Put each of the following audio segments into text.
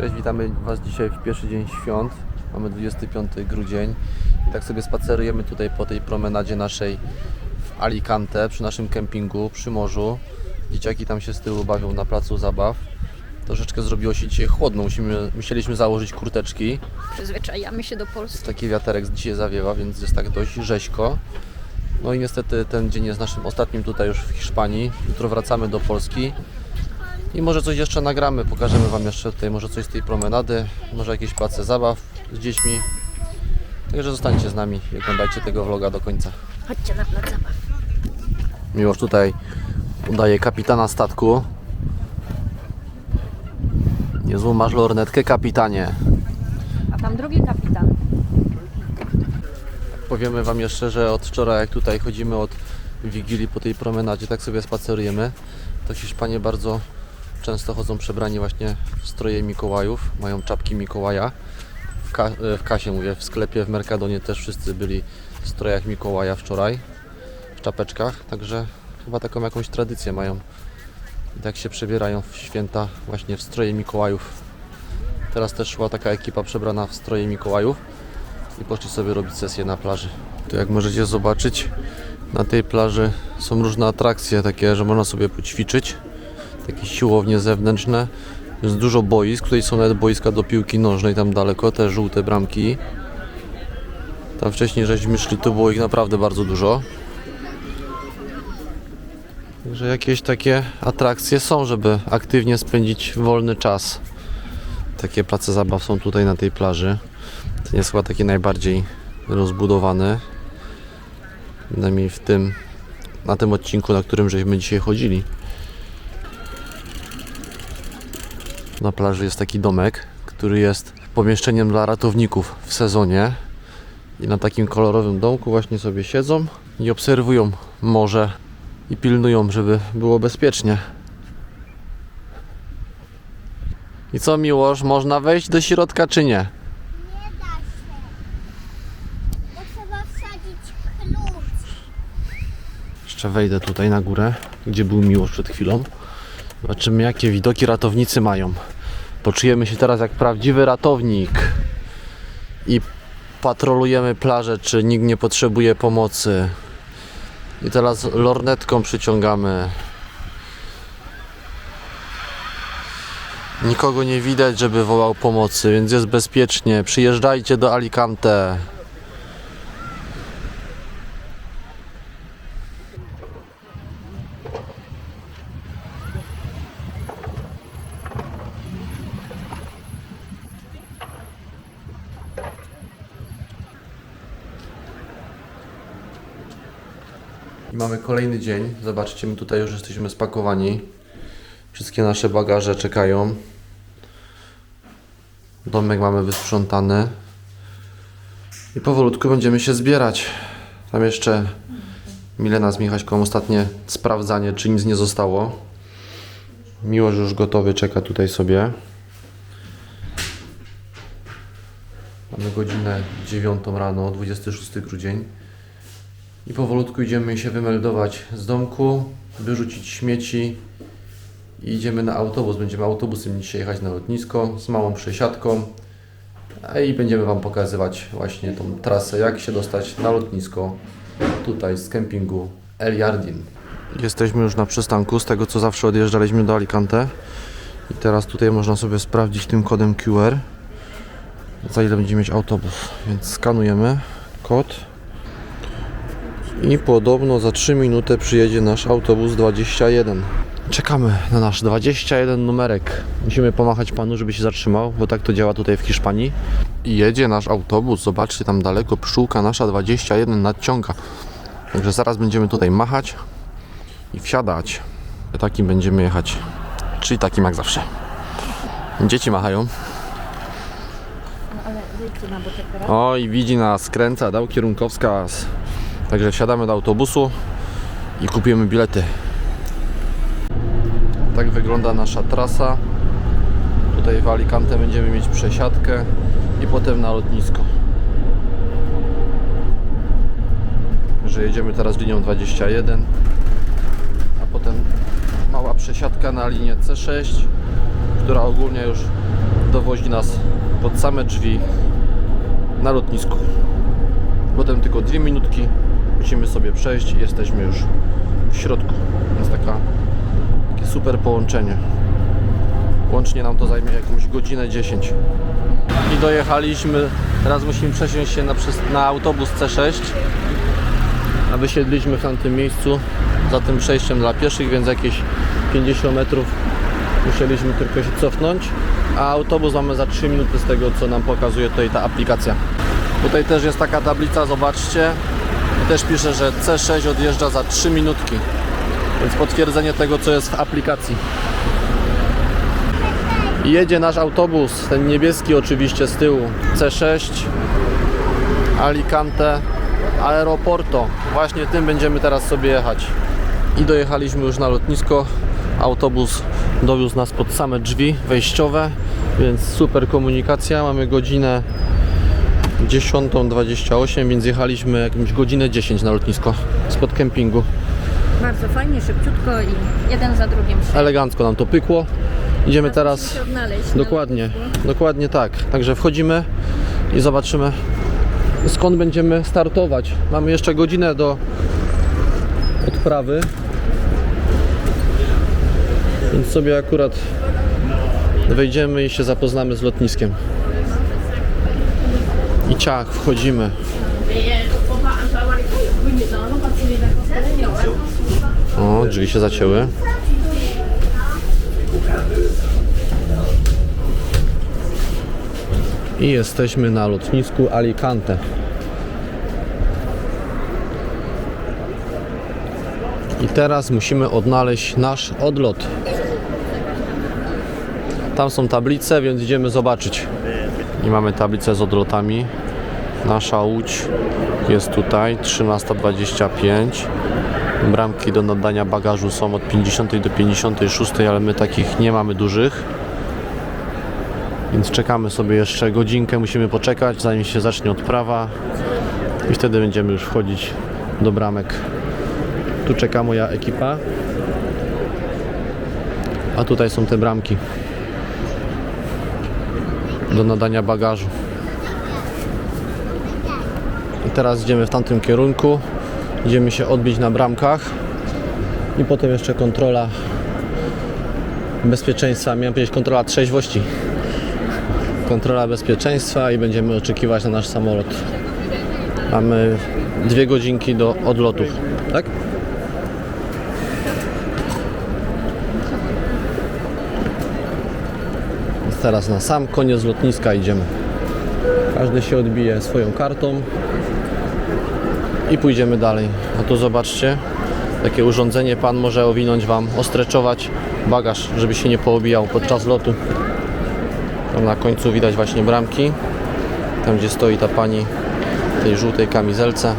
Cześć, witamy Was dzisiaj w pierwszy dzień świąt. Mamy 25 grudzień i tak sobie spacerujemy tutaj po tej promenadzie naszej w Alicante, przy naszym kempingu, przy morzu. Dzieciaki tam się z tyłu bawią na placu zabaw. Troszeczkę zrobiło się dzisiaj chłodno, Musimy, musieliśmy założyć kurteczki. Przyzwyczajamy się do Polski. Taki wiaterek dzisiaj zawiewa, więc jest tak dość rzeźko. No i niestety ten dzień jest naszym ostatnim tutaj już w Hiszpanii. Jutro wracamy do Polski. I może coś jeszcze nagramy, pokażemy Wam jeszcze tutaj może coś z tej promenady, może jakieś place zabaw z dziećmi. Także zostańcie z nami i oglądajcie tego vloga do końca. Chodźcie na plac zabaw. Miłosz tutaj udaje kapitana statku. Niezłą masz lornetkę, kapitanie. A tam drugi kapitan. Powiemy Wam jeszcze, że od wczoraj, jak tutaj chodzimy od Wigilii po tej promenadzie, tak sobie spacerujemy, to Hiszpanie bardzo często chodzą przebrani właśnie w stroje Mikołajów, mają czapki Mikołaja. W, ka- e, w kasie mówię, w sklepie w Mercadonie też wszyscy byli w strojach Mikołaja wczoraj, w czapeczkach, także chyba taką jakąś tradycję mają. I tak się przebierają w święta właśnie w stroje Mikołajów. Teraz też szła taka ekipa przebrana w stroje Mikołajów i poszli sobie robić sesję na plaży. Tu jak możecie zobaczyć, na tej plaży są różne atrakcje, takie, że można sobie poćwiczyć, takie siłownie zewnętrzne. Jest dużo boisk, tutaj są nawet boiska do piłki nożnej tam daleko, te żółte bramki. Tam wcześniej żeśmy szli, to było ich naprawdę bardzo dużo. Także jakieś takie atrakcje są, żeby aktywnie spędzić wolny czas. Takie place zabaw są tutaj na tej plaży. Ten jest chyba taki najbardziej rozbudowany. Przynajmniej w tym, na tym odcinku, na którym żeśmy dzisiaj chodzili. Na plaży jest taki domek, który jest pomieszczeniem dla ratowników w sezonie. I na takim kolorowym domku właśnie sobie siedzą i obserwują morze i pilnują, żeby było bezpiecznie. I co Miłosz, można wejść do środka czy nie? Bo trzeba wsadzić klucz. Jeszcze wejdę tutaj na górę, gdzie był Miłosz przed chwilą. Zobaczymy jakie widoki ratownicy mają. Poczujemy się teraz jak prawdziwy ratownik. I patrolujemy plażę, czy nikt nie potrzebuje pomocy. I teraz lornetką przyciągamy. Nikogo nie widać, żeby wołał pomocy, więc jest bezpiecznie. Przyjeżdżajcie do Alicante. I mamy kolejny dzień. Zobaczcie, my tutaj już jesteśmy spakowani. Wszystkie nasze bagaże czekają. Domek mamy wysprzątany. I powolutku będziemy się zbierać. Tam jeszcze Milena z Michaśką ostatnie sprawdzanie, czy nic nie zostało. Miłość już gotowy, czeka tutaj sobie. Mamy godzinę 9 rano, 26 grudzień. I powolutku idziemy się wymeldować z domku, wyrzucić śmieci i idziemy na autobus. Będziemy autobusem dzisiaj jechać na lotnisko z małą przesiadką. I będziemy Wam pokazywać właśnie tą trasę, jak się dostać na lotnisko tutaj z kempingu El Jardin. Jesteśmy już na przystanku, z tego co zawsze odjeżdżaliśmy do Alicante. I teraz tutaj można sobie sprawdzić tym kodem QR, za ile będzie mieć autobus. Więc skanujemy kod. I podobno za 3 minuty przyjedzie nasz autobus 21. Czekamy na nasz 21 numerek. Musimy pomachać panu, żeby się zatrzymał, bo tak to działa tutaj w Hiszpanii. Jedzie nasz autobus, zobaczcie tam daleko, pszczółka nasza 21 nadciąga. Także zaraz będziemy tutaj machać i wsiadać. Takim będziemy jechać, czyli takim jak zawsze. Dzieci machają. Oj, widzi nas, skręca, dał kierunkowskaz. Także wsiadamy do autobusu i kupujemy bilety. Tak wygląda nasza trasa. Tutaj w Alicante będziemy mieć przesiadkę i potem na lotnisko. Że jedziemy teraz linią 21, a potem mała przesiadka na linię C6, która ogólnie już dowozi nas pod same drzwi na lotnisku. Potem tylko dwie minutki musimy sobie przejść i jesteśmy już w środku. Jest taka, takie super połączenie. Łącznie nam to zajmie jakąś godzinę 10. I dojechaliśmy. Teraz musimy przesiąść się na, na autobus C6. A wysiedliśmy w tamtym miejscu za tym przejściem dla pieszych, więc jakieś 50 metrów musieliśmy tylko się cofnąć. A autobus mamy za 3 minuty z tego, co nam pokazuje tutaj ta aplikacja. Tutaj też jest taka tablica, zobaczcie. Też pisze, że C6 odjeżdża za 3 minutki. Więc potwierdzenie tego, co jest w aplikacji. Jedzie nasz autobus, ten niebieski oczywiście z tyłu. C6 Alicante Aeroporto. Właśnie tym będziemy teraz sobie jechać. I dojechaliśmy już na lotnisko. Autobus dowiózł nas pod same drzwi wejściowe, więc super komunikacja. Mamy godzinę 10.28, więc jechaliśmy jakąś godzinę 10 na lotnisko spod kempingu. Bardzo fajnie, szybciutko i jeden za drugim. Elegancko nam to pykło. Idziemy teraz. Się. Dokładnie, dokładnie tak. Także wchodzimy i zobaczymy skąd będziemy startować. Mamy jeszcze godzinę do odprawy. Więc sobie akurat wejdziemy i się zapoznamy z lotniskiem. Ciach, wchodzimy. O, drzwi się zacięły. I jesteśmy na lotnisku Alicante. I teraz musimy odnaleźć nasz odlot. Tam są tablice, więc idziemy zobaczyć. I mamy tablicę z odlotami. Nasza łódź jest tutaj 13.25. Bramki do nadania bagażu są od 50 do 56, ale my takich nie mamy dużych. Więc czekamy sobie jeszcze godzinkę, musimy poczekać zanim się zacznie odprawa i wtedy będziemy już wchodzić do bramek. Tu czeka moja ekipa. A tutaj są te bramki do nadania bagażu. I teraz idziemy w tamtym kierunku. Idziemy się odbić na bramkach i potem jeszcze kontrola bezpieczeństwa. Miałem powiedzieć kontrola trzeźwości kontrola bezpieczeństwa i będziemy oczekiwać na nasz samolot. Mamy dwie godzinki do odlotu, tak? Teraz na sam koniec lotniska idziemy. Każdy się odbije swoją kartą i pójdziemy dalej. A tu zobaczcie, takie urządzenie pan może owinąć Wam, ostreczować bagaż, żeby się nie poobijał podczas lotu. Tam na końcu widać właśnie bramki. Tam gdzie stoi ta pani w tej żółtej kamizelce.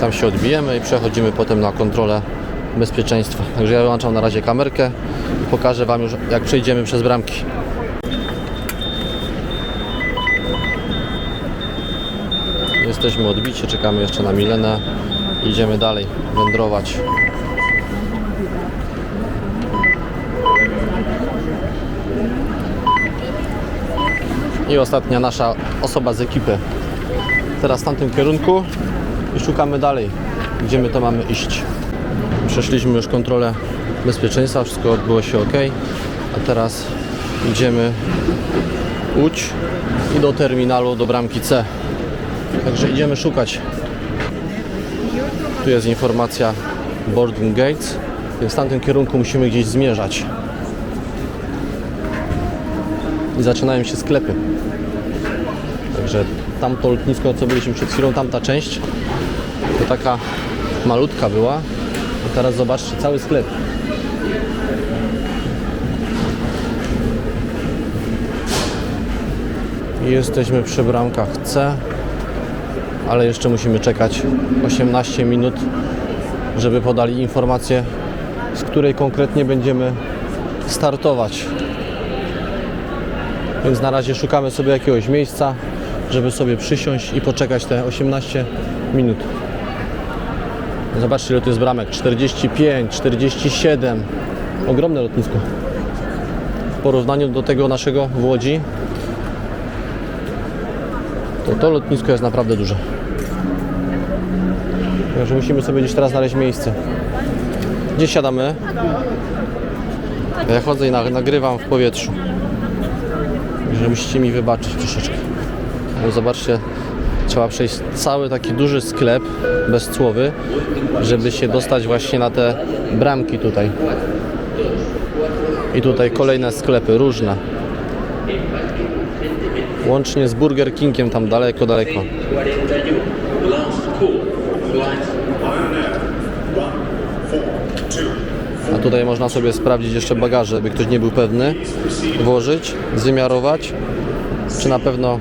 Tam się odbijemy i przechodzimy potem na kontrolę bezpieczeństwa. Także ja wyłączam na razie kamerkę i pokażę Wam już jak przejdziemy przez bramki. Jesteśmy odbici, czekamy jeszcze na Milenę. Idziemy dalej wędrować. i ostatnia nasza osoba z ekipy. Teraz w tamtym kierunku i szukamy dalej, gdzie my to mamy iść. Przeszliśmy już kontrolę bezpieczeństwa, wszystko odbyło się ok, a teraz idziemy Łódź i do terminalu, do bramki C. Także idziemy szukać. Tu jest informacja boarding gates, więc w tamtym kierunku musimy gdzieś zmierzać. I zaczynają się sklepy. Także tamto lotnisko, co byliśmy przed chwilą, tamta część, to taka malutka była. A teraz zobaczcie cały sklep. Jesteśmy przy bramkach C, ale jeszcze musimy czekać 18 minut, żeby podali informację, z której konkretnie będziemy startować. Więc na razie szukamy sobie jakiegoś miejsca, żeby sobie przysiąść i poczekać te 18 minut. Zobaczcie ile tu jest bramek. 45, 47. Ogromne lotnisko. porównaniu do tego naszego w Łodzi, to to lotnisko jest naprawdę duże. Także musimy sobie gdzieś teraz znaleźć miejsce. Gdzie siadamy? Ja chodzę i na- nagrywam w powietrzu. Także musicie mi wybaczyć troszeczkę. Bo zobaczcie, trzeba przejść cały taki duży sklep bezcłowy, żeby się dostać właśnie na te bramki tutaj. I tutaj kolejne sklepy, różne. Łącznie z Burger Kingiem tam daleko, daleko. Tutaj można sobie sprawdzić jeszcze bagaże, by ktoś nie był pewny, włożyć, zwymiarować, czy na pewno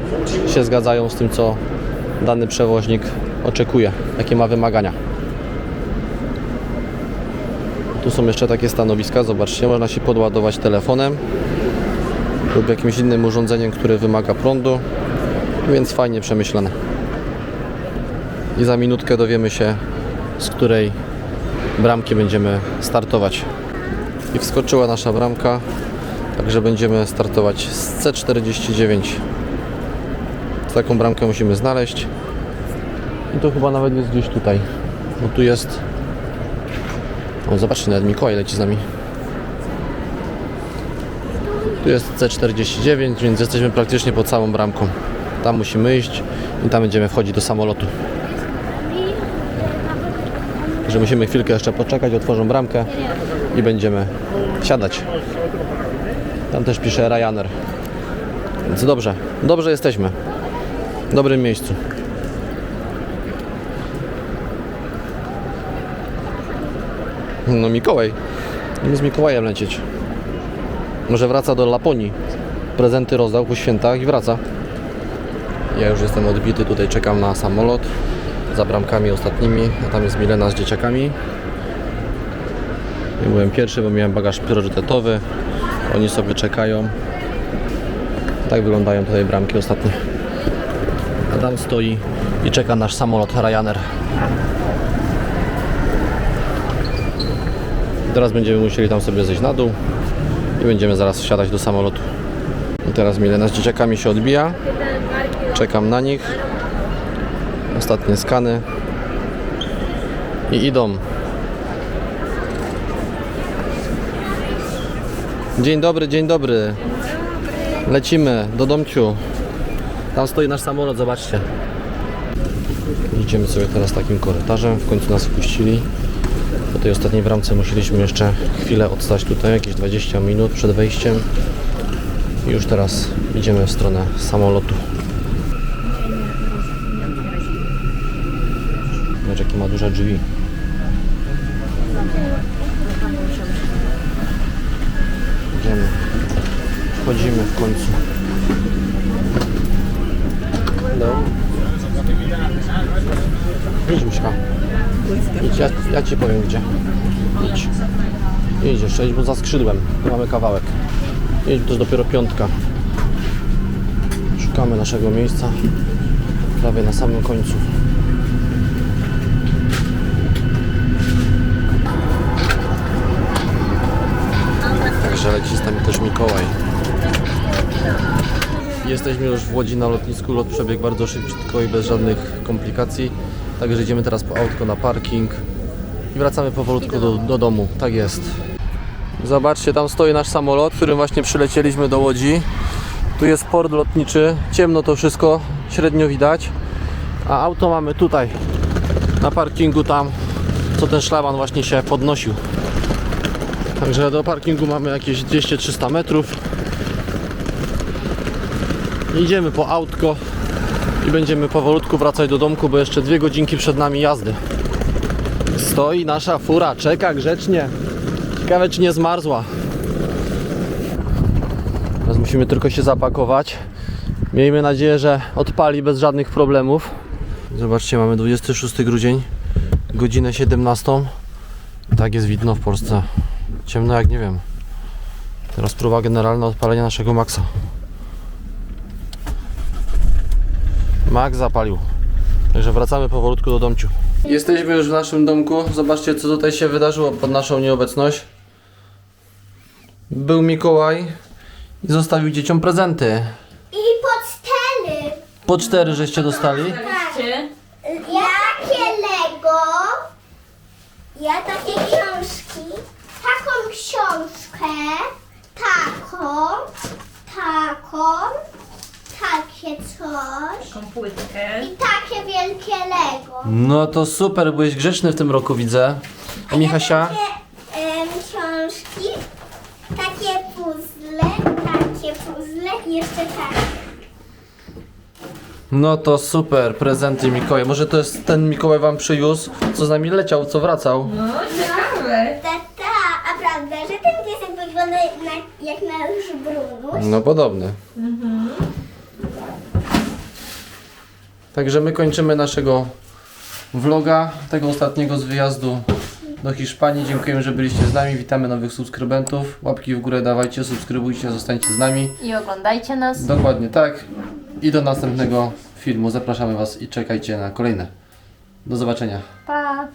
się zgadzają z tym, co dany przewoźnik oczekuje, jakie ma wymagania. Tu są jeszcze takie stanowiska, zobaczcie, można się podładować telefonem lub jakimś innym urządzeniem, które wymaga prądu, więc fajnie przemyślane. I za minutkę dowiemy się, z której bramki będziemy startować. I wskoczyła nasza bramka, także będziemy startować z C49. Taką bramkę musimy znaleźć. I to chyba nawet jest gdzieś tutaj. Bo tu jest. O, zobaczcie, nawet Mikołaj leci z nami. Tu jest C49, więc jesteśmy praktycznie pod samą bramką. Tam musimy iść i tam będziemy wchodzić do samolotu. Że musimy chwilkę jeszcze poczekać, otworzą bramkę i będziemy siadać. Tam też pisze Ryanair. Więc dobrze, dobrze jesteśmy. W dobrym miejscu. No Mikołaj. Nie z Mikołajem lecieć. Może wraca do Laponii. Prezenty rozdał po świętach i wraca. Ja już jestem odbity, tutaj czekam na samolot za bramkami ostatnimi, a tam jest Milena z dzieciakami. Ja byłem pierwszy, bo miałem bagaż priorytetowy. Oni sobie czekają. Tak wyglądają tutaj bramki ostatnie. A tam stoi i czeka nasz samolot Ryanair. Teraz będziemy musieli tam sobie zejść na dół i będziemy zaraz wsiadać do samolotu. I teraz Milena z dzieciakami się odbija. Czekam na nich. Ostatnie skany. I idą. Dzień dobry, dzień dobry. Lecimy do domciu. Tam stoi nasz samolot, zobaczcie. Idziemy sobie teraz takim korytarzem. W końcu nas wpuścili. Po tej ostatniej bramce musieliśmy jeszcze chwilę odstać tutaj, jakieś 20 minut przed wejściem. I już teraz idziemy w stronę samolotu. Jakie ma duże drzwi. Idziemy. Wchodzimy w końcu. No. Idź Miśka. Idź, ja, ja Ci powiem gdzie. Idź. Idź jeszcze, idź, bo za skrzydłem. Tu Mamy kawałek. Idź, to jest dopiero piątka. Szukamy naszego miejsca. Prawie na samym końcu. Mikołaj. Jesteśmy już w Łodzi na lotnisku. Lot przebiegł bardzo szybciutko i bez żadnych komplikacji. Także idziemy teraz po autko na parking i wracamy powolutku do, do domu. Tak jest. Zobaczcie, tam stoi nasz samolot, którym właśnie przylecieliśmy do Łodzi. Tu jest port lotniczy. Ciemno to wszystko, średnio widać. A auto mamy tutaj, na parkingu tam, co ten szlaban właśnie się podnosił. Także do parkingu mamy jakieś 200-300 metrów. Idziemy po autko i będziemy powolutku wracać do domku, bo jeszcze dwie godzinki przed nami jazdy. Stoi nasza fura, czeka grzecznie. Ciekawe czy nie zmarzła. Teraz musimy tylko się zapakować. Miejmy nadzieję, że odpali bez żadnych problemów. Zobaczcie, mamy 26 grudzień, godzinę 17. Tak jest widno w Polsce. Ciemno jak nie wiem. Teraz próba generalna odpalenia naszego Maxa. Max zapalił. Także wracamy powolutku do domciu. Jesteśmy już w naszym domku. Zobaczcie co tutaj się wydarzyło pod naszą nieobecność. Był Mikołaj I zostawił dzieciom prezenty. I podstely. Po cztery żeście dostali? Tak. Ja takie Lego. Ja takie Taką. Taką. Takie coś. Taką płytkę. I takie wielkie Lego. No to super, byłeś grzeczny w tym roku, widzę. A Michasia? Takie em, książki. Takie puzzle. Takie puzzle. I jeszcze takie. No to super, prezenty Mikołaj. Może to jest ten Mikołaj wam przywiózł, co z nami leciał, co wracał? No, ciekawe a prawda, że ten piesek wygląda na, jak nasz Brunuś? No podobny. Także my kończymy naszego vloga, tego ostatniego z wyjazdu do Hiszpanii. Dziękujemy, że byliście z nami. Witamy nowych subskrybentów. Łapki w górę dawajcie, subskrybujcie, zostańcie z nami. I oglądajcie nas. Dokładnie tak. I do następnego filmu zapraszamy Was i czekajcie na kolejne. Do zobaczenia. Pa!